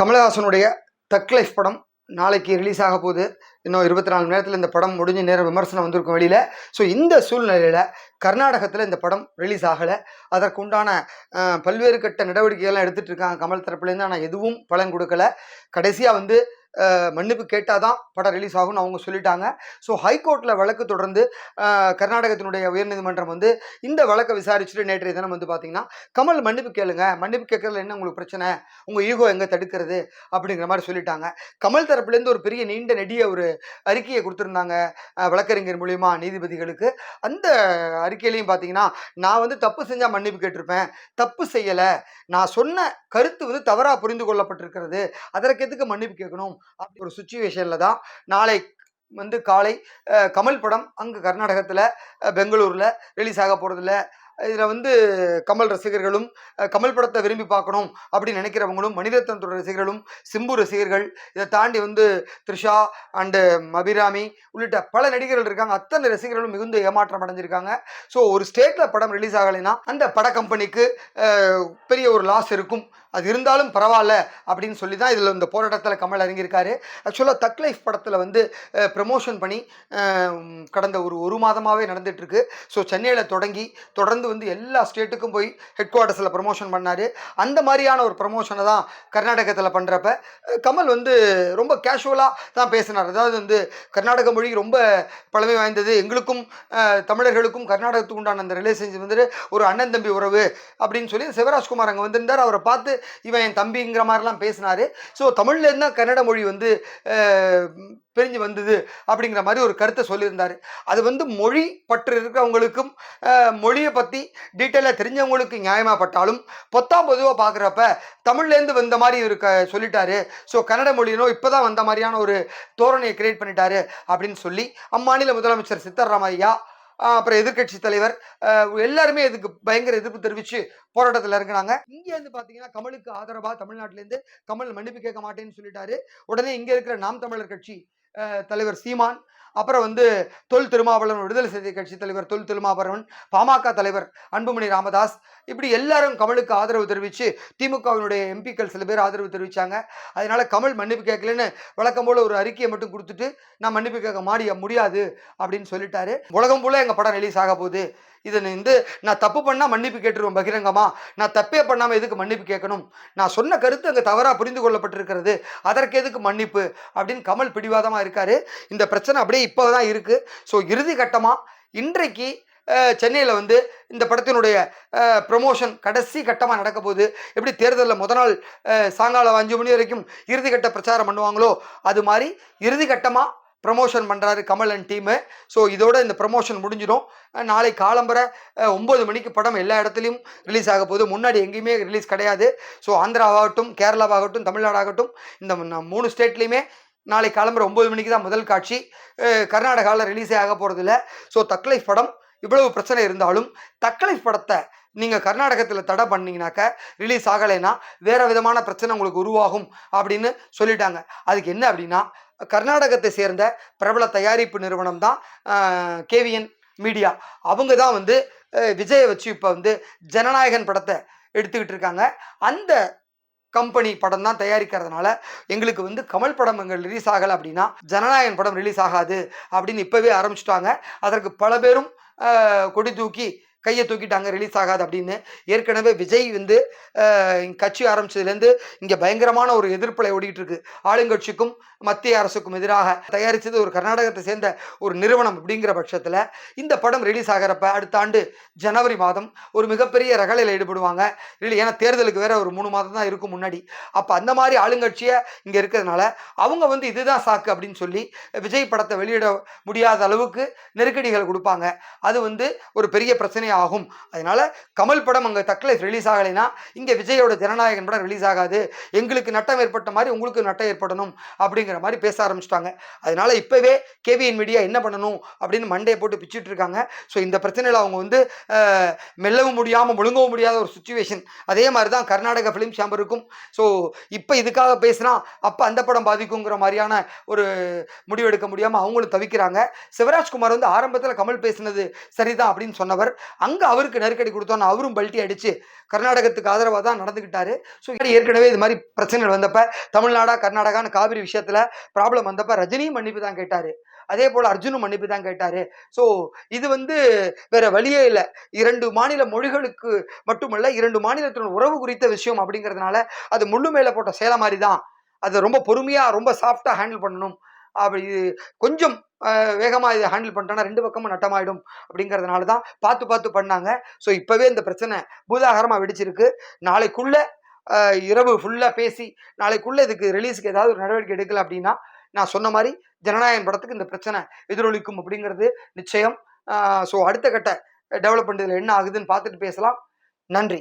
கமலஹாசனுடைய தக் லைஃப் படம் நாளைக்கு ரிலீஸ் ஆக போகுது. இன்னும் இருபத்தி நாலு மணி நேரத்தில் இந்த படம் முடிஞ்ச நேரம் விமர்சனம் வந்திருக்கும் வெளியில். ஸோ இந்த சூழ்நிலையில் கர்நாடகத்தில் இந்த படம் ரிலீஸ் ஆகலை. அதற்குண்டான பல்வேறு கட்ட நடவடிக்கைகள்லாம் எடுத்துகிட்டு இருக்காங்க கமல் தரப்புலேருந்து. ஆனால் எதுவும் பலன் கொடுக்கல. கடைசியாக வந்து மன்னிப்பு கேட்டால் தான் படம் ரிலீஸ் ஆகும்னு அவங்க சொல்லிட்டாங்க. ஸோ ஹைகோர்ட்டில் வழக்கு தொடர்ந்து கர்நாடகத்தினுடைய உயர்நீதிமன்றம் வந்து இந்த வழக்கை விசாரிச்சுட்டு நேற்றைய தினம் வந்து பார்த்தீங்கன்னா கமல் மன்னிப்பு கேளுங்க. மன்னிப்பு கேட்கறதுல என்ன உங்களுக்கு பிரச்சனை? உங்கள் ஈகோ எங்கே தடுக்கிறது? அப்படிங்கிற மாதிரி சொல்லிட்டாங்க. கமல் தரப்புலேருந்து ஒரு பெரிய நீண்ட நெடிய ஒரு அறிக்கையை கொடுத்துருந்தாங்க வழக்கறிஞர் மூலியமா நீதிபதிகளுக்கு. அந்த அறிக்கையிலையும் பார்த்தீங்கன்னா நான் வந்து தப்பு செஞ்சால் மன்னிப்பு கேட்டிருப்பேன். தப்பு செய்யலை. நான் சொன்ன கருத்து வந்து தவறாக புரிந்து கொள்ளப்பட்டிருக்கிறது. அதற்கு எதுக்கு மன்னிப்பு கேட்கணும்? அப்படி ஒரு சுச்சுவேஷனில் தான் நாளை வந்து காலை கமல் படம் அங்கே கர்நாடகத்தில் பெங்களூரில் ரிலீஸ் ஆக போகிறதில்ல இதில் வந்து கமல் ரசிகர்களும் கமல் படத்தை விரும்பி பார்க்கணும் அப்படின்னு நினைக்கிறவங்களும் மணிரத்னத்தோட ரசிகர்களும் சிம்பு ரசிகர்கள் இதை தாண்டி வந்து த்ரிஷா அண்டு அபிராமி உள்ளிட்ட பல நடிகர்கள் இருக்காங்க. அத்தனை ரசிகர்களும் மிகுந்த ஏமாற்றம் அடைஞ்சிருக்காங்க. ஸோ ஒரு ஸ்டேட்டில் படம் ரிலீஸ் ஆகலைன்னா அந்த பட கம்பெனிக்கு பெரிய ஒரு லாஸ் இருக்கும். அது இருந்தாலும் பரவாயில்ல அப்படின்னு சொல்லி தான் இதில் இந்த போராட்டத்தில் கமல் இறங்கியிருக்காரு. ஆக்சுவலாக தக் லைஃப் படத்தில் வந்து ப்ரமோஷன் பண்ணி கடந்த ஒரு ஒரு மாதமாகவே நடந்துகிட்ருக்கு ஸோ சென்னையில் தொடங்கி தொடர்ந்து வந்து எல்லா ஸ்டேட்டுக்கும் போய் ஹெட் குவார்ட்டர்ஸில் ப்ரமோஷன் பண்ணார். அந்த மாதிரியான ஒரு ப்ரமோஷனை தான் கர்நாடகத்தில் பண்ணுறப்ப கமல் வந்து ரொம்ப கேஷுவலாக தான் பேசினார். அதாவது வந்து கர்நாடக மொழி ரொம்ப பழமை வாய்ந்தது. எங்களுக்கும் தமிழர்களுக்கும் கர்நாடகத்துக்கு உண்டான அந்த ரிலேஷன்ஷிப் வந்து ஒரு அண்ணன் தம்பி உறவு அப்படின்னு சொல்லி சிவராஜ்குமார் அங்கே வந்திருந்தார். அவரை பார்த்து இவன் என் தம்பிங்கிற மாதிரிலாம் பேசினார். ஸோ தமிழ்லேருந்து தான் கன்னட மொழி வந்து பிரிஞ்சு வந்தது அப்படிங்கிற மாதிரி ஒரு கருத்தை சொல்லியிருந்தார். அது வந்து மொழி பற்று இருக்கிறவங்களுக்கும் மொழியை பற்றி டீட்டெயிலாக தெரிஞ்சவங்களுக்கு நியாயமாகப்பட்டாலும் பொத்தாம் பொதுவாக பார்க்குறப்ப தமிழ்லேருந்து வந்த மாதிரி இருக்க சொல்லிட்டாரு. ஸோ கன்னட மொழியினோ இப்போ தான் வந்த மாதிரியான ஒரு தோரணையை கிரியேட் பண்ணிட்டாரு அப்படின்னு சொல்லி அம்மாநில முதலமைச்சர் சித்தராமையா அப்புறம் எதிர்க்கட்சி தலைவர் எல்லாருமே இதுக்கு பயங்கர எதிர்ப்பு தெரிவித்து போராட்டத்தில் இறங்குனாங்க. இங்கே இருந்து பார்த்தீங்கன்னா கமலுக்கு ஆதரவாக தமிழ்நாட்டிலேருந்து கமல் மன்னிப்பு கேட்க மாட்டேன்னு சொல்லிட்டாரு. உடனே இங்கே இருக்கிற நாம் தமிழர் கட்சி தலைவர் சீமான் அப்புறம் வந்து தொல் திருமாவளவன் விடுதலை சிறுத்தை கட்சி தலைவர் தொல் திருமாவளவன் பாமக தலைவர் அன்புமணி ராமதாஸ் இப்படி எல்லாரும் கமலுக்கு ஆதரவு தெரிவித்து திமுகவினுடைய எம்பிக்கள் சில பேர் ஆதரவு தெரிவித்தாங்க அதனால கமல் மன்னிப்பு கேட்கலன்னு வழக்கம் போல் ஒரு அறிக்கையை மட்டும் கொடுத்துட்டு நான் மன்னிப்பு கேட்க மாடிய முடியாது அப்படின்னு சொல்லிட்டாரு. உலகம் போல எங்கள் படம் ரிலீஸ் ஆக போகுது. இதை வந்து நான் தப்பு பண்ணால் மன்னிப்பு கேட்டுருவேன் பகிரங்கமா? நான் தப்பே பண்ணாமல் எதுக்கு மன்னிப்பு கேட்கணும்? நான் சொன்ன கருத்து அங்கே தவறாக புரிந்து கொள்ளப்பட்டிருக்கிறது. அதற்கு எதுக்கு மன்னிப்பு? அப்படின்னு கமல் பிடிவாதமாக இருக்கார். இந்த பிரச்சனை அப்படியே இப்போ தான் இருக்குது ஸோ இறுதி கட்டமாக இன்றைக்கு சென்னையில் வந்து இந்த படத்தினுடைய ப்ரமோஷன் கடைசி கட்டமாக நடக்க போகுது. எப்படி தேர்தலில் முத நாள் சாயங்காலம் அஞ்சு மணி வரைக்கும் இறுதி கட்ட பிரச்சாரம் பண்ணுவாங்களோ அது மாதிரி இறுதி கட்டமாக ப்ரமோஷன் பண்ணுறாரு கமல் அண்ட் டீமு ஸோ இதோட இந்த ப்ரமோஷன் முடிஞ்சிடும். நாளை காலம்பரை ஒம்பது மணிக்கு படம் எல்லா இடத்துலையும் ரிலீஸ் ஆக போகுது. முன்னாடி எங்கேயுமே ரிலீஸ் கிடையாது. ஸோ ஆந்திராவாகட்டும் கேரளாவாகட்டும் தமிழ்நாடாகட்டும் இந்த மூணு ஸ்டேட்லேயுமே நாளை காலம்பரை ஒம்பது மணிக்கு தான் முதல் காட்சி. கர்நாடகாவில் ரிலீஸே ஆக போகிறதில்ல ஸோ தக்லைஃப் படம் இவ்வளவு பிரச்சனை இருந்தாலும் தக்லைஃப் படத்தை நீங்கள் கர்நாடகத்தில் தடை பண்ணிங்கனாக்கா ரிலீஸ் ஆகலைன்னா வேறு விதமான பிரச்சனை உங்களுக்கு உருவாகும் அப்படின்னு சொல்லிட்டாங்க. அதுக்கு என்ன அப்படின்னா கர்நாடகத்தை சேர்ந்த பிரபல தயாரிப்பு நிறுவனம் தான் கேவிஎன் மீடியா. அவங்க தான் வந்து விஜயை வச்சு இப்போ வந்து ஜனநாயகன் படத்தை எடுத்துக்கிட்டு இருக்காங்க. அந்த கம்பெனி படம் தான் தயாரிக்கிறதுனால எங்களுக்கு வந்து கமல் படம் எங்கள் ரிலீஸ் ஆகலை அப்படின்னா ஜனநாயகன் படம் ரிலீஸ் ஆகாது அப்படின்னு இப்போவே ஆரம்பிச்சிட்டாங்க. அதற்கு பல பேரும் கொடி தூக்கி கையை தூக்கிட்டாங்க ரிலீஸ் ஆகாது அப்படின்னு ஏற்கனவே விஜய் வந்து கட்சி ஆரம்பிச்சதுலேருந்து இங்கே பயங்கரமான ஒரு எதிர்ப்பலை ஓடிட்டு இருக்கு. ஆளுங்கட்சிக்கும் மத்திய அரசுக்கும் எதிராக தயாரித்தது ஒரு கர்நாடகத்தை சேர்ந்த ஒரு நிறுவனம் அப்படிங்கிற பட்சத்தில் இந்த படம் ரிலீஸ் ஆகிறப்ப அடுத்த ஆண்டு ஜனவரி மாதம் ஒரு மிகப்பெரிய ரகலையில் ஈடுபடுவாங்க. ஏன்னா தேர்தலுக்கு வேற ஒரு மூணு மாதம் தான் இருக்கும் முன்னாடி. அப்போ அந்த மாதிரி ஆளுங்கட்சியை இங்கே இருக்கிறதுனால அவங்க வந்து இதுதான் சாக்கு அப்படின்னு சொல்லி விஜய் படத்தை வெளியிட முடியாத அளவுக்கு நெருக்கடிகள் கொடுப்பாங்க. அது வந்து ஒரு பெரிய பிரச்சனை ஆகும். அதனால கமல் படம் அங்கே தக்கலை ரிலீஸ் ஆகலைன்னா இங்கே விஜயோட ஜனநாயகன் படம் ரிலீஸ் ஆகாது. எங்களுக்கு நட்டம் ஏற்பட்ட மாதிரி உங்களுக்கு நட்டம் ஏற்படணும் அப்படிங்கிற மாதிரி பேச ஆரம்பிச்சிட்டாங்க. அதனால இப்போவே கேவிஎன் மீடியா என்ன பண்ணணும் அப்படின்னு மண்டையை போட்டு பிச்சுட்டு இருக்காங்க. ஸோ இந்த பிரச்சனையில் அவங்க வந்து மெல்லவும் முடியாமல் முழுங்கவும் முடியாத ஒரு சுச்சுவேஷன் அதே மாதிரி தான் கர்நாடக ஃபிலிம் சாம்பருக்கும் ஸோ இப்போ இதுக்காக பேசினா அப்போ அந்த படம் பாதிக்குங்கிற மாதிரியான ஒரு முடிவெடுக்க முடியாமல் அவங்களும் தவிக்கிறாங்க. சிவராஜ்குமார் வந்து ஆரம்பத்தில் கமல் பேசினது சரிதான் அப்படின்னு சொன்னவர். அங்கே அவருக்கு நெருக்கடி கொடுத்தோன்னு அவரும் பல்ட்டி அடித்து கர்நாடகத்துக்கு ஆதரவாக தான் நடந்துக்கிட்டாரு ஸோ ஏற்கனவே இது மாதிரி பிரச்சனைகள் வந்தப்ப தமிழ்நாடா கர்நாடகான்னு காவிரி விஷயத்தில் ப்ராப்ளம் வந்தப்ப ரஜினியும் மன்னிப்பு தான் கேட்டார். அதே போல் அர்ஜுனும் மன்னிப்பு தான் கேட்டார். ஸோ இது வந்து வேற வழியே இல்லை. இரண்டு மாநில மொழிகளுக்கு மட்டுமல்ல இரண்டு மாநிலத்தின் உறவு குறித்த விஷயம் அப்படிங்கிறதுனால அது முள்ளு மேலே போட்ட சேலை மாதிரி தான். அதை ரொம்ப பொறுமையாக ரொம்ப சாஃப்டாக ஹேண்டில் பண்ணணும். அப்படி கொஞ்சம் வேகமாக இதை ஹேண்டில் பண்ணிட்டோன்னா ரெண்டு பக்கமும் நட்டமாயிடும் அப்படிங்கிறதுனால தான் பார்த்து பார்த்து பண்ணாங்க. ஸோ இப்போவே இந்த பிரச்சனை பூதாகரமாக வெடிச்சிருக்கு. நாளைக்குள்ளே இரவு ஃபுல்லாக பேசி நாளைக்குள்ளே இதுக்கு ரிலீஸுக்கு ஏதாவது ஒரு நடவடிக்கை எடுக்கல அப்படின்னா நான் சொன்ன மாதிரி ஜனநாயகன் படத்துக்கு இந்த பிரச்சனை எதிரொலிக்கும் அப்படிங்கிறது நிச்சயம். ஸோ அடுத்த கட்ட டெவலப்மெண்ட் இதில் என்ன ஆகுதுன்னு பார்த்துட்டு பேசலாம். நன்றி.